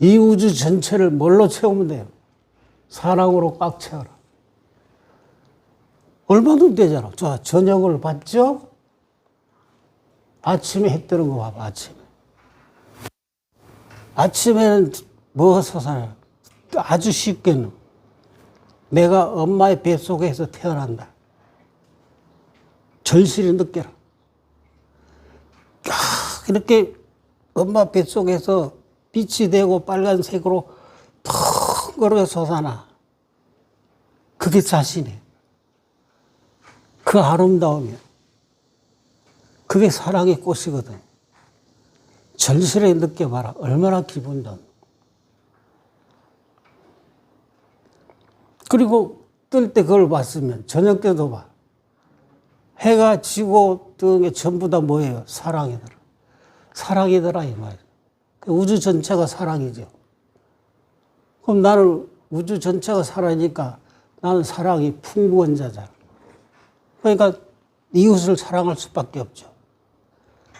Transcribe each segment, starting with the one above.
이 우주 전체를 뭘로 채우면 돼요? 사랑으로 꽉 채워라. 얼마든 되잖아. 자, 저녁을 봤죠? 아침에 해 뜨는 거 봐봐, 아침에. 아침에는 뭐 살아요? 아주 쉽게는. 내가 엄마의 뱃속에서 태어난다. 절실히 느껴라. 쫙 이렇게 엄마 뱃속에서 빛이 되고 빨간색으로 텅 걸어 솟아나. 그게 자신이에요. 그 아름다움이야. 그게 사랑의 꽃이거든. 절실히 느껴봐라. 얼마나 기분 좋 그리고 뜰 때 그걸 봤으면 저녁 때도 봐. 해가 지고 뜨는 게 전부 다 뭐예요? 사랑이더라. 사랑이더라 이 말이야. 그 우주 전체가 사랑이죠. 그럼 나는 우주 전체가 사랑이니까 나는 사랑이 풍부한 자잖아. 그러니까 이웃을 사랑할 수밖에 없죠.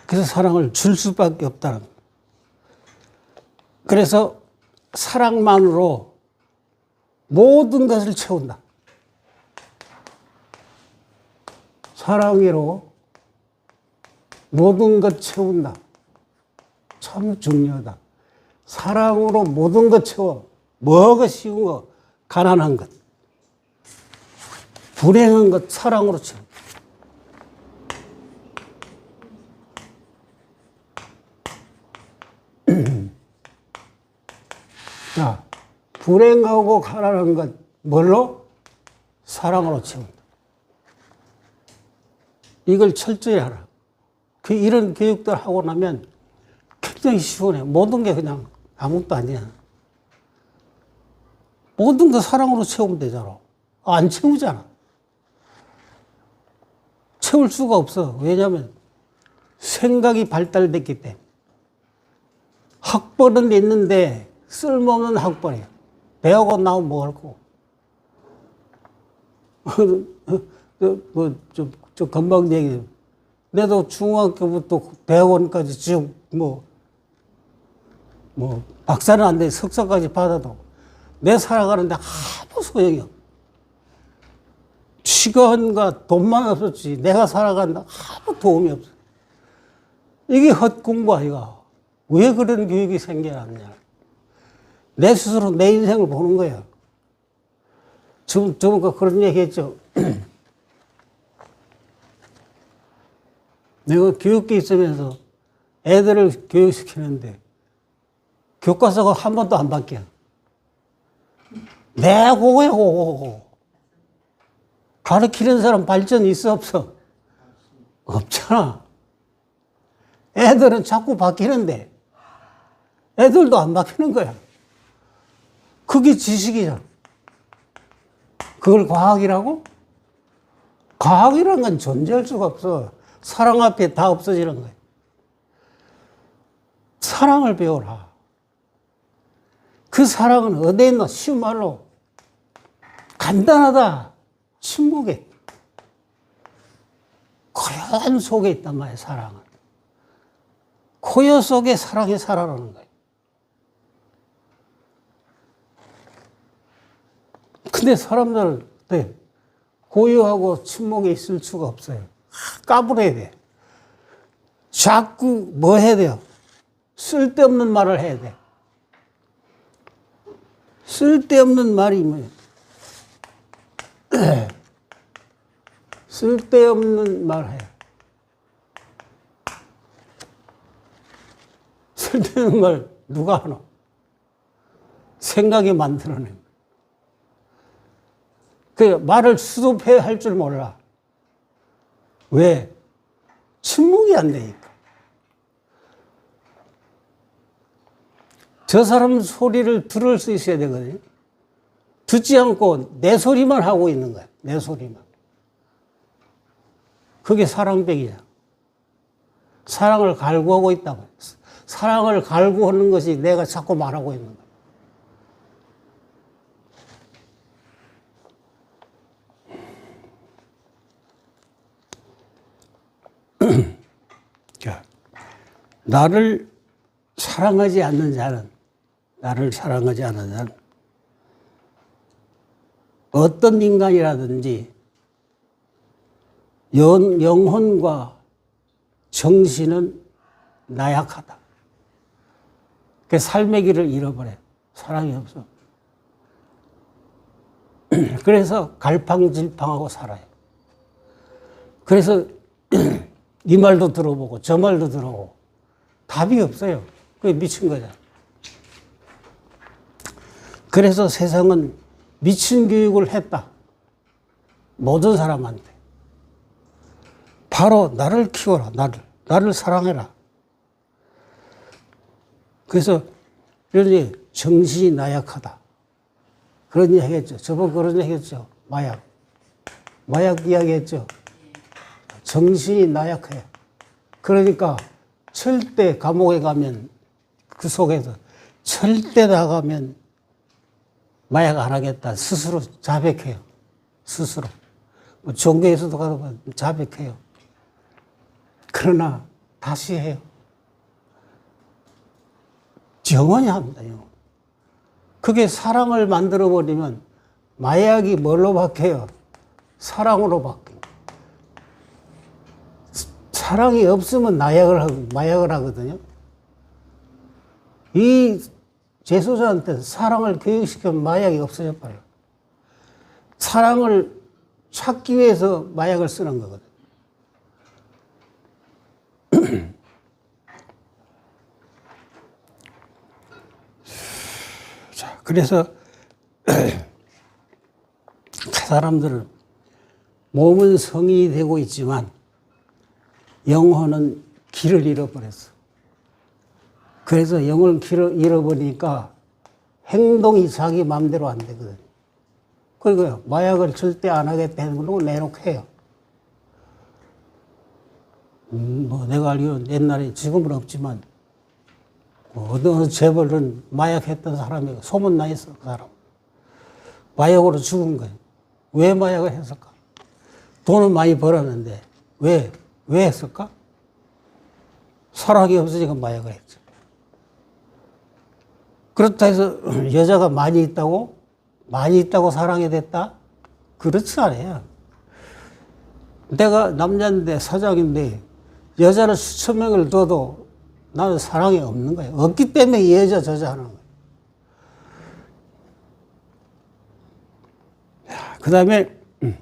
그래서 사랑을 줄 수밖에 없다는. 그래서 사랑만으로 모든 것을 채운다. 사랑으로 모든 것 채운다. 참 중요하다. 사랑으로 모든 것 채워. 뭐가 쉬운 거, 가난한 것. 불행한 것 사랑으로 채워. 자, 불행하고 가난한 것 뭘로? 사랑으로 채운다. 이걸 철저히 하라. 그 이런 교육들 하고 나면 굉장히 시원해. 모든 게 그냥 아무것도 아니야. 모든 거 사랑으로 채우면 되잖아. 안 채우잖아. 채울 수가 없어. 왜냐하면 생각이 발달됐기 때문에. 학벌은 있는데 쓸모없는 학벌이야. 배우고 나면 뭐 할 거고. 뭐, 좀, 좀 금방 얘기. 내도 중학교부터 대학원까지 지금 뭐, 뭐, 박사는 안 돼. 석사까지 받아도 내 살아가는데 아무 소용이 없어. 시간과 돈만 없었지. 내가 살아간다 아무 도움이 없어. 이게 헛공부 아이가. 왜 그런 교육이 생겨났냐. 내 스스로 내 인생을 보는 거야. 지금, 지금 그런 얘기 했죠. 내가 교육계 있으면서 애들을 교육시키는데 교과서가 한 번도 안 바뀌어. 내 그거야, 그거. 가르치는 사람 발전 있어, 없어? 없잖아. 애들은 자꾸 바뀌는데 애들도 안 바뀌는 거야. 그게 지식이잖아. 그걸 과학이라고? 과학이란 건 존재할 수가 없어. 사랑 앞에 다 없어지는 거야. 사랑을 배워라. 그 사랑은 어디에 있나? 쉬운 말로. 간단하다. 침묵에. 고요한 속에 있단 말이야, 사랑은. 고요 속에 사랑이 살아나는 거야. 근데 사람들은 네, 고요하고 침묵에 있을 수가 없어요. 까불어야 돼. 자꾸 뭐 해야 돼요? 쓸데없는 말을 해야 돼. 쓸데없는 말이 뭐예요? 쓸데없는 말 해. 쓸데없는 말 누가 하노? 생각이 만들어낸 그 말을 수습해 할줄 몰라. 왜? 침묵이 안 되니까. 저 사람 소리를 들을 수 있어야 되거든요. 듣지 않고 내 소리만 하고 있는 거야. 내 소리만. 그게 사랑백이야. 사랑을 갈구하고 있다고. 사랑을 갈구하는 것이 내가 자꾸 말하고 있는 거야. 나를 사랑하지 않는 자는 나를 사랑하지 않으면 어떤 인간이라든지 영, 영혼과 정신은 나약하다. 그 삶의 길을 잃어버려. 사랑이 없어. 그래서 갈팡질팡하고 살아요. 그래서 이 말도 들어보고 저 말도 들어보고 답이 없어요. 그게 미친 거잖아. 그래서 세상은 미친 교육을 했다. 모든 사람한테. 바로 나를 키워라, 나를. 나를 사랑해라. 그래서 이러니 정신이 나약하다. 그런 이야기 했죠. 저번 그런 이야기 했죠. 마약. 마약 이야기 했죠. 정신이 나약해. 그러니까 절대 감옥에 가면 그 속에서 절대 나가면 마약 안 하겠다. 스스로 자백해요. 스스로. 뭐 종교에서도 가도 뭐 자백해요. 그러나 다시 해요. 영원히 합니다. 그게 사랑을 만들어 버리면 마약이 뭘로 바뀌어요? 사랑으로 바뀌어요. 사랑이 없으면 마약을 하거든요. 이 재소자한테 사랑을 교육시키면 마약이 없어져 버려요. 사랑을 찾기 위해서 마약을 쓰는 거거든요. 자, 그래서 사람들은 몸은 성이 되고 있지만 영혼은 길을 잃어버렸어. 그래서 영을 잃어버리니까 행동이 자기 마음대로 안 되거든. 그리고 마약을 절대 안 하겠다 는 걸 내놓고 해요. 음, 뭐 내가 알기로는 옛날에 지금은 없지만 뭐 어느 재벌은 마약했던 사람이 소문나 있어 그 사람. 마약으로 죽은 거예요. 왜 마약을 했을까? 돈을 많이 벌었는데 왜? 왜 했을까? 사랑이 없으니까 마약을 했죠. 그렇다 해서 여자가 많이 있다고 많이 있다고 사랑이 됐다? 그렇지 않아요. 내가 남자인데 사장인데 여자를 수천 명을 둬도 나는 사랑이 없는 거예요. 없기 때문에 이 여자 저자 하는 거예요. 그 다음에 음.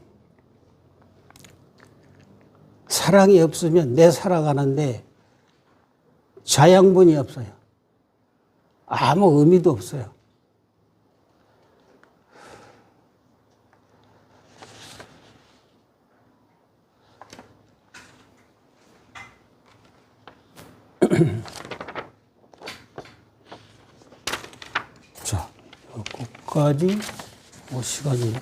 사랑이 없으면 내 살아가는데 자양분이 없어요. 아무 의미도 없어요. 자, 여기까지 뭐 시간이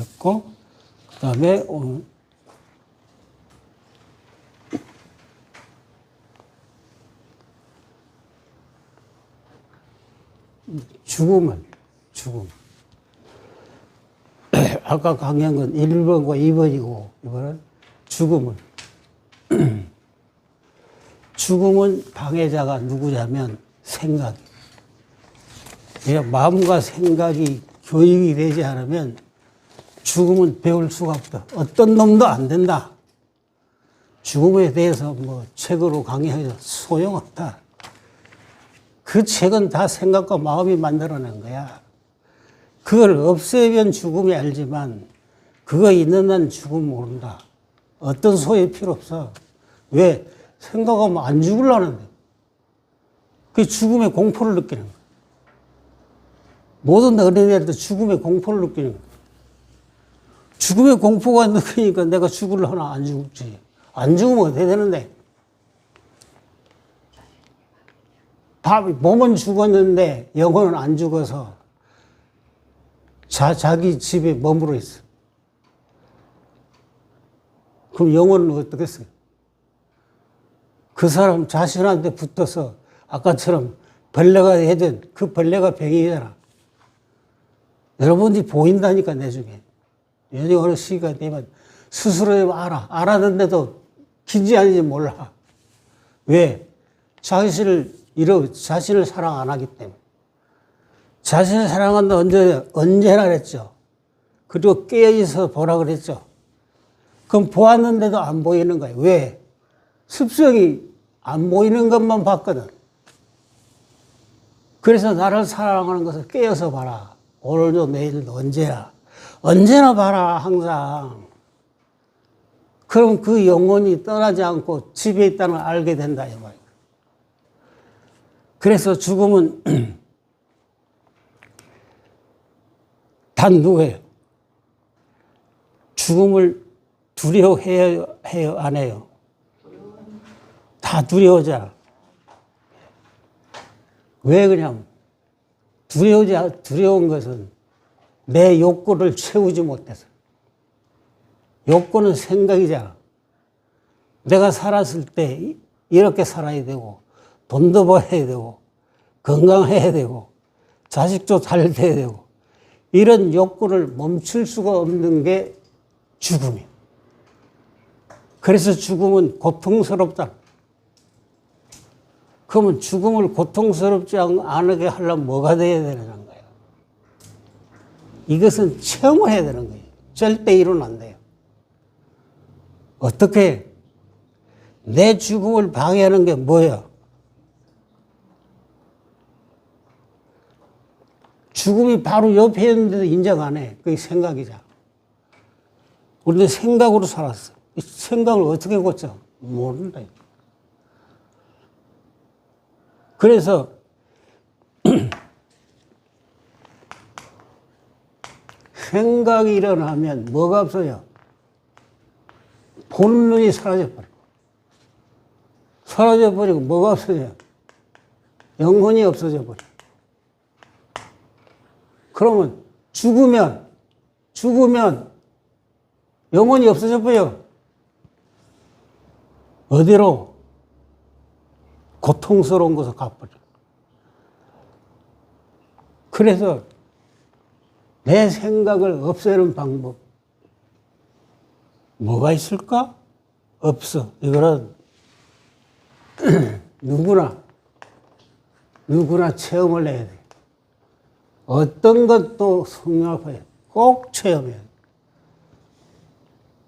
했고, 그 다음에 오늘 죽음은 죽음. 아까 강의한 건 1번과 2번이고 이번은 죽음은 죽음은 방해자가 누구냐면 생각이. 마음과 생각이 교육이 되지 않으면 죽음은 배울 수가 없다. 어떤 놈도 안 된다. 죽음에 대해서 뭐 책으로 강의해서 소용없다. 그 책은 다 생각과 마음이 만들어낸 거야. 그걸 없애면 죽음이 알지만 그거 있는 한 죽음 모른다. 어떤 소리 필요 없어. 왜? 생각하면 안 죽을라는데. 그 죽음의 공포를 느끼는 거야. 모든 어린애들도 죽음의 공포를 느끼는 거야. 죽음의 공포가 느끼니까 내가 죽을려나 안 죽지. 안 죽으면 어떻게 되는데? 밥, 몸은 죽었는데 영혼은 안 죽어서 자, 자기 집에 머물러 있어. 그럼 영혼은 어떻게 어요 그 사람 자신한테 붙어서 아까처럼 벌레가 해든 그 벌레가 병이잖아. 여러분들이 보인다니까 내 중에. 여전히 어느 시기가 되면 스스로 알아. 알았는데도 긴지 아닌지 몰라. 왜? 자신을 잃어 자신을 사랑 안 하기 때문에 자신을 사랑한다 언제 언제나 그랬죠. 그리고 깨어 있어 보라 그랬죠. 그럼 보았는데도 안 보이는 거예요. 왜? 습성이 안 보이는 것만 봤거든. 그래서 나를 사랑하는 것을 깨어서 봐라. 오늘도 내일도 언제나. 언제나 봐라, 항상. 그럼 그 영혼이 떠나지 않고 집에 있다는 걸 알게 된다, 이 말이야. 그래서 죽음은 단 누구예요? 죽음을 두려워해요, 해요, 안 해요? 다 두려워하잖아. 왜 그냥 두려우지, 두려운 것은 내 욕구를 채우지 못해서. 욕구는 생각이잖아. 내가 살았을 때 이렇게 살아야 되고, 돈도 벌어야 되고, 건강해야 되고, 자식도 잘 돼야 되고, 이런 욕구를 멈출 수가 없는 게 죽음이야. 그래서 죽음은 고통스럽다. 그러면 죽음을 고통스럽지 않게 하려면 뭐가 돼야 되는 거예요? 이것은 체험을 해야 되는 거예요. 절대 이루는 안 돼요. 어떻게 내 죽음을 방해하는 게 뭐예요? 죽음이 바로 옆에 있는데도 인정 안 해. 그게 생각이잖아. 우리는 생각으로 살았어. 이 생각을 어떻게 고쳐? 모른다. 그래서 생각이 일어나면 뭐가 없어요? 눈이 사라져버려. 사라져버리고 뭐가 없어져요? 영혼이 없어져 버려. 그러면 죽으면, 죽으면 영혼이 없어져 버려. 어디로? 고통스러운 곳을 가버려. 그래서 내 생각을 없애는 방법, 뭐가 있을까? 없어. 이거는 누구나, 누구나 체험을 해야 돼. 어떤 것도 성령합해. 꼭 체험해야 돼.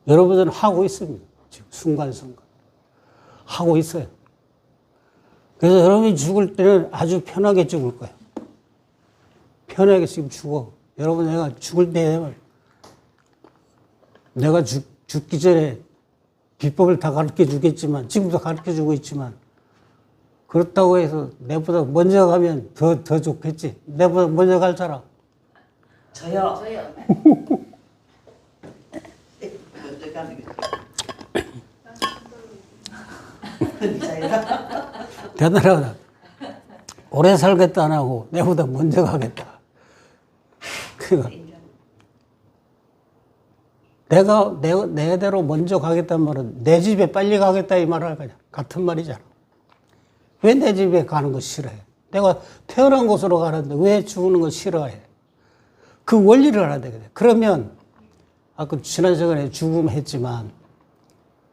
여러분들은 하고 있습니다. 지금 순간순간. 하고 있어요. 그래서 여러분이 죽을 때는 아주 편하게 죽을 거예요. 편하게 지금 죽어. 여러분 내가 죽을 때 되면 내가 죽, 죽기 전에 비법을 다 가르쳐 주겠지만 지금도 가르쳐 주고 있지만 그렇다고 해서 내보다 먼저 가면 더, 더 좋겠지. 내보다 먼저 갈 사람. 저요. 저요. 먼저 가는 게. 대단하다. 오래 살겠다 안 하고 내보다 먼저 가겠다. 그러니까 내가 내, 내 대로 먼저 가겠다는 말은 내 집에 빨리 가겠다 이 말을 그냥 같은 말이잖아. 왜 내 집에 가는 거 싫어해? 내가 태어난 곳으로 가는데 왜 죽는 거 싫어해? 그 원리를 알아야 되거든. 그러면 아까 지난 시간에 죽음 했지만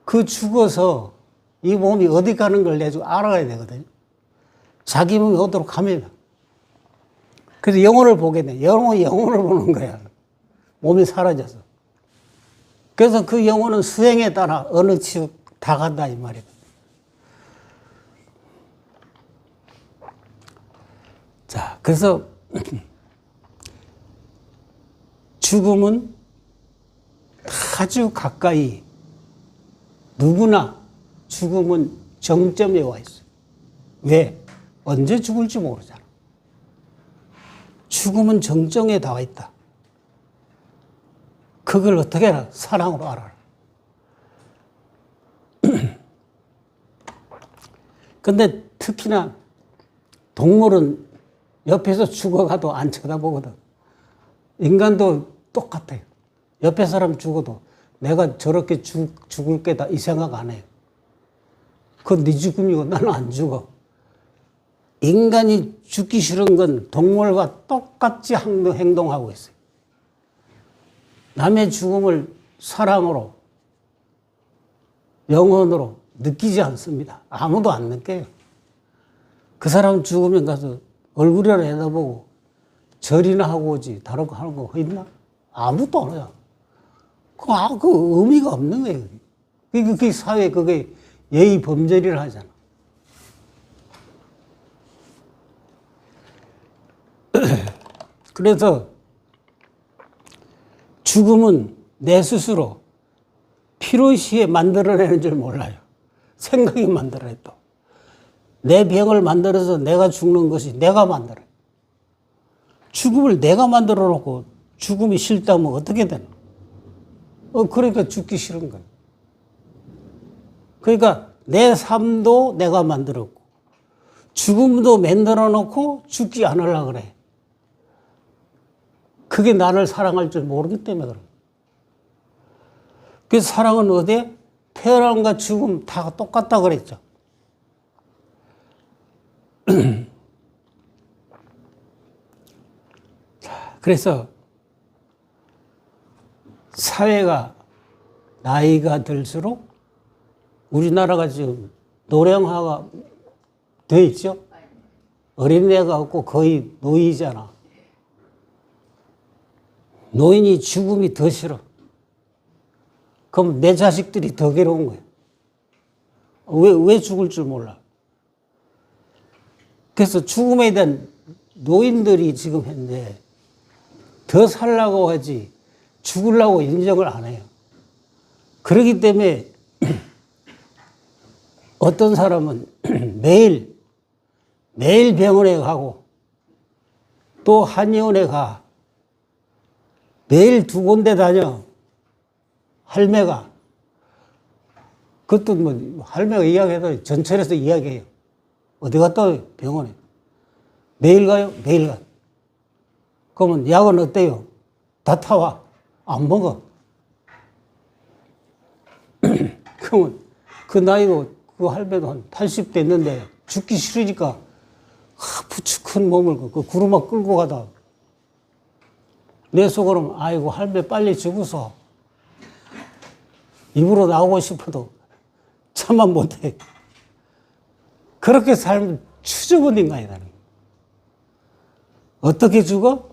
그 죽어서 이 몸이 어디 가는 걸 내가 알아야 되거든. 자기 몸이 어디로 가면. 그래서 영혼을 보게 돼. 영혼, 영혼을 보는 거야. 몸이 사라져서. 그래서 그 영혼은 수행에 따라 어느 지역 다 간다, 이 말이야. 자, 그래서 죽음은 아주 가까이 누구나 죽음은 정점에 와 있어요. 왜? 언제 죽을지 모르잖아. 죽음은 정점에 나와 있다. 그걸 어떻게 알아? 사랑으로 알아. 근데 특히나 동물은 옆에서 죽어가도 안 쳐다보거든. 인간도 똑같아요. 옆에 사람 죽어도 내가 저렇게 죽, 죽을 게다 이 생각 안 해요. 그건 네 죽음이고 나는 안 죽어. 인간이 죽기 싫은 건 동물과 똑같이 행동- 행동하고 있어요. 남의 죽음을 사랑으로, 영혼으로 느끼지 않습니다. 아무도 안 느껴요. 그 사람 죽으면 가서 얼굴이나 내다보고 절이나 하고 오지 다른 거 하는 거 있나? 아무것도 안 해요. 그, 아, 그 의미가 없는 거예요. 그게, 그게 사회 그게 예의 범절이라 하잖아. 그래서 죽음은 내 스스로 필요시에 만들어내는 줄 몰라요. 생각이 만들어내 또. 내 병을 만들어서 내가 죽는 것이 내가 만들어요. 죽음을 내가 만들어 놓고 죽음이 싫다면 어떻게 되나? 어, 그러니까 죽기 싫은 거예요. 그러니까 내 삶도 내가 만들었고, 죽음도 만들어 놓고 죽지 않으려고 그래. 그게 나를 사랑할 줄 모르기 때문에 거예요. 그래서 사랑은 어디에? 태어남과 죽음 다 똑같다 그랬죠. 자, 그래서 사회가 나이가 들수록 우리나라가 지금 노령화가 돼 있죠. 어린애가 없고 거의 노이잖아. 노인이 죽음이 더 싫어. 그럼 내 자식들이 더 괴로운 거야. 왜, 왜 죽을 줄 몰라. 그래서 죽음에 대한 노인들이 지금 현재 더 살라고 하지 죽으려고 인정을 안 해요. 그렇기 때문에 어떤 사람은 매일 매일 병원에 가고 또 한의원에 가 매일 두 군데 다녀 할매가 그것도 뭐 할매가 이야기해도 전철에서 이야기해요. 어디 갔다 와요? 병원에. 매일 가요? 매일 가. 그러면 약은 어때요? 다 타와. 안 먹어. 그러면 그 나이로 그 할매도 한 80 됐는데 죽기 싫으니까 하, 부축한 몸을 그- 그 구르마 끌고 가다 내 속으로는 아이고 할매 빨리 죽어서 입으로 나오고 싶어도 참만 못해. 그렇게 삶을 추저버린 인간이라는 거예요. 어떻게 죽어?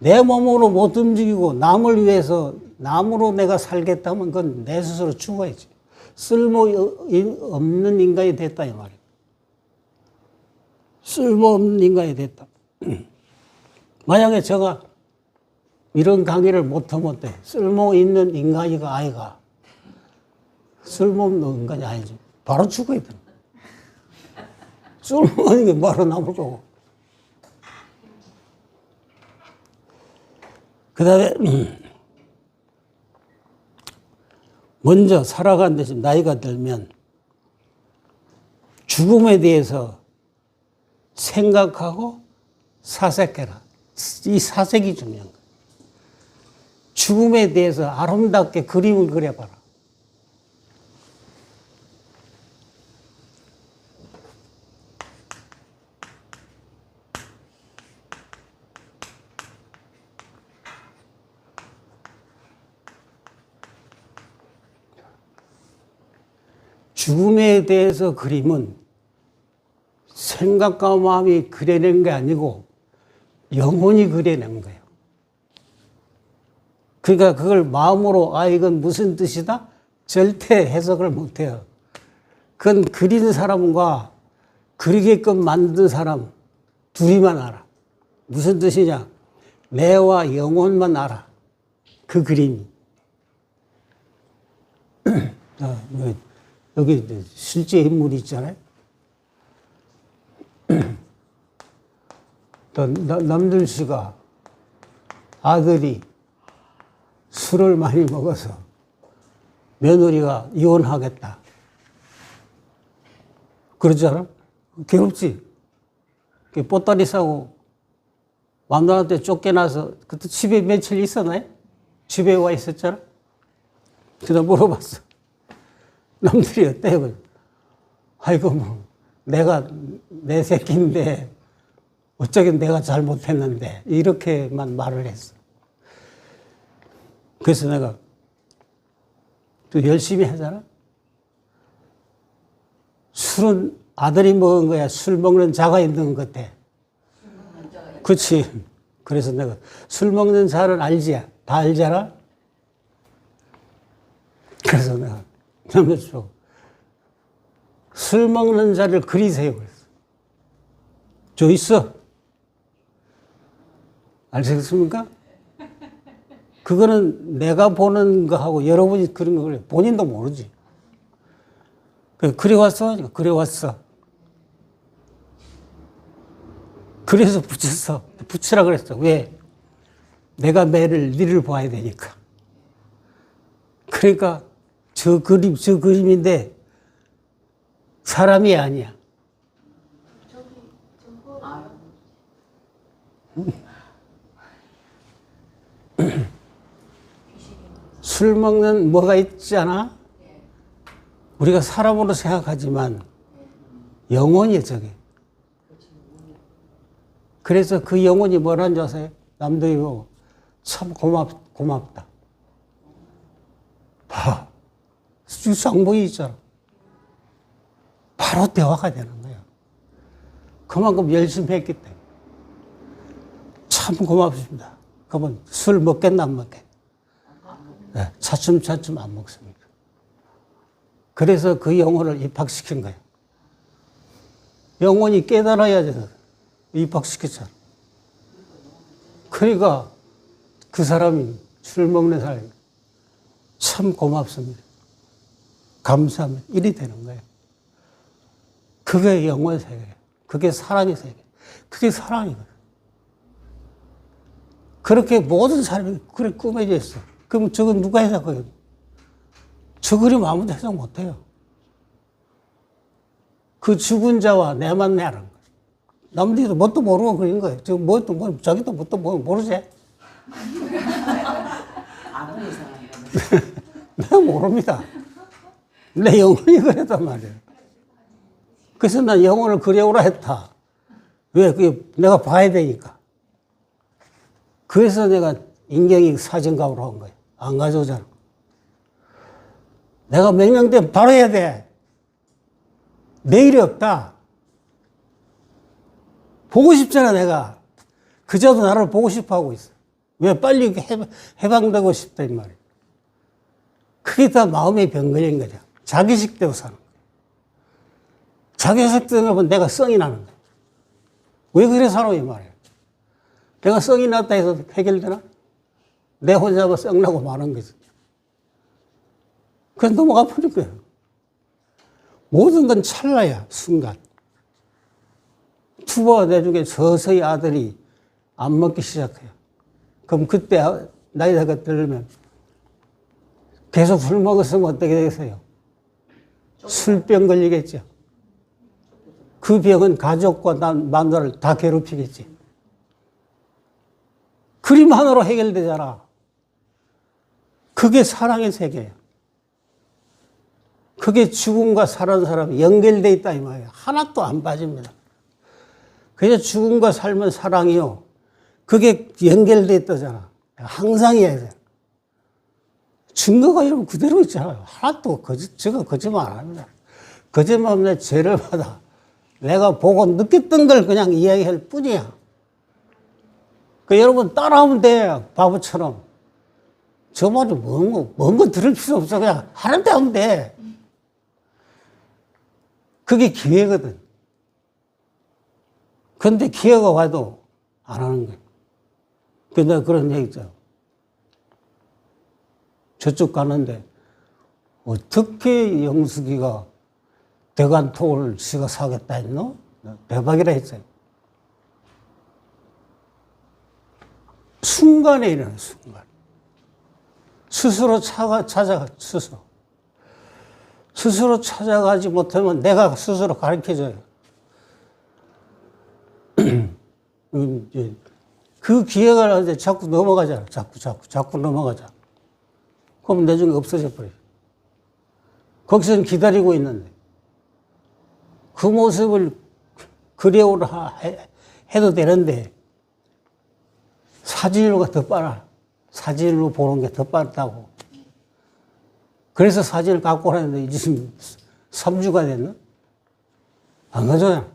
내 몸으로 못 움직이고 남을 위해서 남으로 내가 살겠다면 그건 내 스스로 죽어야지. 쓸모 없는 인간이 됐다 이 말이에요. 쓸모없는 인간이 됐다. 만약에 제가 이런 강의를 못하면 돼. 쓸모 있는 인간이가 아이가 쓸모없는 인간이 아니지. 바로 죽어야 돼. 쓸 바로 남을 거고. 그 다음에, 먼저 살아가는 데서 나이가 들면 죽음에 대해서 생각하고 사색해라. 이 사색이 중요한 거야. 죽음에 대해서 아름답게 그림을 그려봐라. 죽음에 대해서 그림은 생각과 마음이 그려낸 게 아니고 영혼이 그려낸 거예요. 그러니까 그걸 마음으로 아 이건 무슨 뜻이다? 절대 해석을 못 해요. 그건 그린 사람과 그리게끔 만든 사람 둘이만 알아. 무슨 뜻이냐? 내와 영혼만 알아. 그 그림이. 아, 뭐, 여기 실제 인물이 있잖아요. 남준 씨가 아들이 술을 많이 먹어서 며느리가 이혼하겠다. 그러잖아? 괴롭지? 그 보따리 싸고 남자한테 쫓겨나서 그때 집에 며칠 있었나요? 집에 와 있었잖아? 그다 물어봤어. 남들이 어때요? 아이고, 뭐, 내가 내 새끼인데, 어쩌긴 내가 잘못했는데, 이렇게만 말을 했어. 그래서 내가 또 열심히 하잖아? 술은 아들이 먹은 거야. 술 먹는 자가 있는 것 같아. 그치. 그래서 내가 술 먹는 자는 알지? 다 알잖아? 그래서 내가 남자친구 술 먹는 자를 그리세요. 저 있어. 아시겠습니까? 그거는 내가 보는 거하고 여러분이 그런 거. 본인도 모르지. 그래, 그래 왔어? 그래 왔어. 그래서 붙였어. 붙이라 그랬어. 왜? 내가 매를 니를 봐야 되니까. 그러니까 저 그림, 저 그림인데 사람이 아니야. 술 먹는 뭐가 있잖아? 우리가 사람으로 생각하지만 영혼이에요, 저게. 그래서 그 영혼이 뭐라는 줄 아세요? 남들이 보고 참 고맙, 고맙다. 봐. 쌍봉이 있잖아. 바로 대화가 되는 거야. 그만큼 열심히 했기 때문에. 참 고맙습니다. 그러면 술 먹겠나 안 먹겠나? 네, 차츰차츰 안 먹습니다. 그래서 그 영혼을 입학시킨 거예요. 영혼이 깨달아야 돼서 입학시켰잖아. 그러니까 그 사람이 술 먹는 사람이 참 고맙습니다. 감사합니다. 이리 되는 거예요. 그게 영혼의 세계예요. 그게 사랑의 세계. 그게 사랑이거든. 그렇게 모든 사람이 그래 꾸며져 있어. 그럼 저건 누가 해석해요? 저 그림 아무도 해석 못 해요. 그 죽은 자와 내만 내라는 거예요. 남들도 뭣도 모르고 그린 거예요. 저 뭣도 뭐, 자기도 뭣도 뭐 모르지? 내가 모릅니다. 내 영혼이 그랬단 말이에요. 그래서 난 영혼을 그려오라 했다. 왜? 그게 내가 봐야 되니까. 그래서 내가 인경이 사진가으로 한 거예요. 안 가져오잖아. 내가 명령되면 바로 해야 돼. 내일이 없다. 보고 싶잖아, 내가. 그저도 나를 보고 싶어 하고 있어. 왜 빨리 해방- 해방되고 이 말이야. 그게 다 마음의 병걸인 거죠. 자기식대로 사는 거예요. 자기식대로 하면 내가 성이 나는 거예요. 왜 그래 살아, 이 말이에요. 내가 성이 났다 해서 해결되나? 내 혼자만 썩나고 마는 거지. 그건 너무 아프는 거예요. 모든 건 찰나야, 순간. 투보가 내중에 서서히 아들이 안 먹기 시작해요. 그럼 그때 아- 나이가 들면 계속 술 먹었으면 어떻게 되겠어요? 술병 걸리겠죠. 그 병은 가족과 난- 마누라를 다 괴롭히겠지. 그림 하나로 해결되잖아. 그게 사랑의 세계예요. 그게 죽음과 사는 사람이 연결돼 있다 이 말이에요. 하나도 안 빠집니다. 그래서 죽음과 삶은 사랑이요. 그게 연결돼 있다잖아. 항상이어야 돼. 증거가 이러면 그대로 있잖아요. 하나도 거짓, 제가 거짓말 안 합니다. 거짓말 하면 죄를 받아. 내가 보고 느꼈던 걸 그냥 이야기할 뿐이야. 그 여러분 따라하면 돼. 바보처럼. 저 말이 뭔 거, 뭔거 들을 필요 없어. 그냥 하는 데 하면 돼. 그게 기회거든. 근데 기회가 와도 안 하는 거야. 근데 그런 얘기 있잖아. 저쪽 가는데 어떻게 영숙이가 대관통을 지가 사겠다 했노? 대박이라 했어요. 순간에 일어나 순간. 스스로 차가, 찾아가, 스스로. 스스로 찾아가지 못하면 내가 스스로 가르쳐 줘요. 음, 이제 그 기회가 이제 자꾸 넘어가잖아. 자꾸, 자꾸, 자꾸 넘어가자. 그럼 나중에 없어져 버려. 거기서는 기다리고 있는데. 그 모습을 그려오라 해- 해도 되는데, 사진으로가 더 빨라. 사진으로 보는 게 더 빠르다고. 그래서 사진을 갖고 오라는데 지금 3주가 됐나? 안 가져요.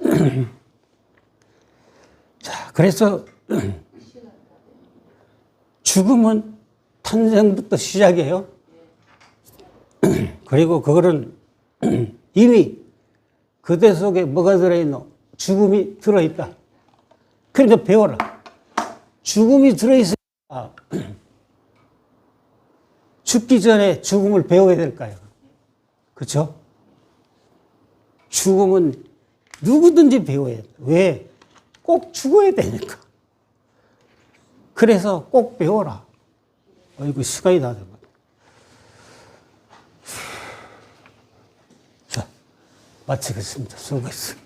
자, 그래서 죽음은 탄생부터 시작이에요. 그리고 그거는 이미 그대 속에 뭐가 들어있노? 죽음이 들어있다. 그러니까 배워라. 죽음이 들어있으니까 죽기 전에 죽음을 배워야 될까요? 그렇죠? 죽음은 누구든지 배워야 돼. 왜? 꼭 죽어야 되니까. 그래서 꼭 배워라. 어이구, 시간이 다 되고. 자, 마치겠습니다. 수고했습니다.